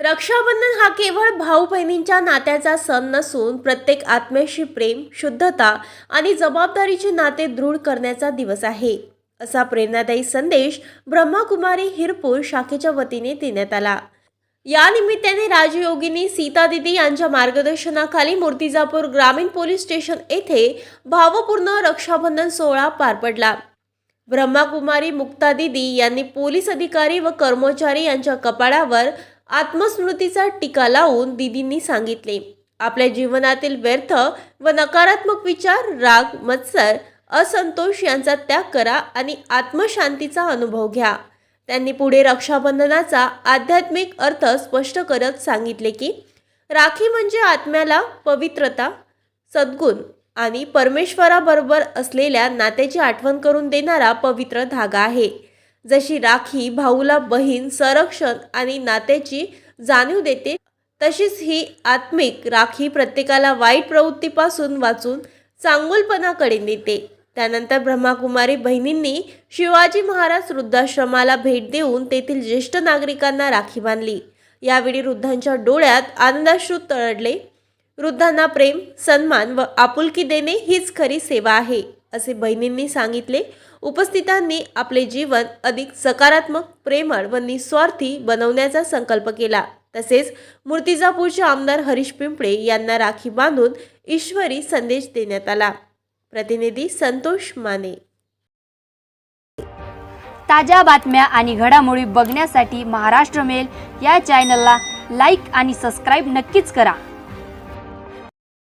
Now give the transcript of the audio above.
रक्षाबंधन हा केवळ भाऊ बहिणींच्या नात्याचा सण नसून प्रत्येक आत्म्याशी प्रेम शुद्धता आणि जबाबदारीचे नाते दृढ करण्याचा दिवस आहे. असा प्रेरणादायी संदेश ब्रह्माकुमारी हिरपूर शाखेच्या वतीने देण्यात आला. या निमित्ताने राजयोगिनी सीता दिदी यांच्या मार्गदर्शनाखाली मूर्तिजापूर ग्रामीण पोलीस स्टेशन येथे भावपूर्ण रक्षाबंधन सोहळा पार पडला. ब्रह्माकुमारी मुक्ता दिदी यांनी पोलीस अधिकारी व कर्मचारी यांच्या कपाळावर आत्मस्मृतीचा टीका लावून दिदींनी सांगितले. आपल्या जीवनातील व्यर्थ व नकारात्मक विचार राग मत्सर असंतोष यांचा त्याग करा आणि आत्मशांतीचा अनुभव घ्या. त्यांनी पुढे रक्षाबंधनाचा आध्यात्मिक अर्थ स्पष्ट करत सांगितले की राखी म्हणजे आत्म्याला पवित्रता सद्गुण आणि परमेश्वराबरोबर असलेल्या नात्याची आठवण करून देणारा पवित्र धागा आहे. जशी राखी भाऊला बहीण संरक्षण आणि नात्याची जाणीव देते तशीच ही आत्मिक राखी प्रत्येकाला वाईट प्रवृत्तीपासून वाचून चांगुलपणाकडे नेते. त्यानंतर ब्रह्माकुमारी बहिणींनी शिवाजी महाराज वृद्धाश्रमाला भेट देऊन तेथील ज्येष्ठ नागरिकांना राखी बांधली. यावेळी वृद्धांच्या डोळ्यात आनंदाश्रू तळडले वृद्धांना प्रेम सन्मान व आपुलकी देणे हीच खरी सेवा आहे. असे बहिणींनी सांगितले. उपस्थितांनी आपले जीवन अधिक सकारात्मक प्रेमळ व निस्वार्थी बनवण्याचा संकल्प केला. तसेच मूर्तिजापूरचे आमदार हरीश पिंपळे यांना राखी बांधून ईश्वरी संदेश देण्यात आला. प्रतिनिधी संतोष माने. ताज्या बातम्या आणि घडामोडी बघण्यासाठी महाराष्ट्र मेल या चॅनलला लाईक आणि सबस्क्राईब नक्कीच करा.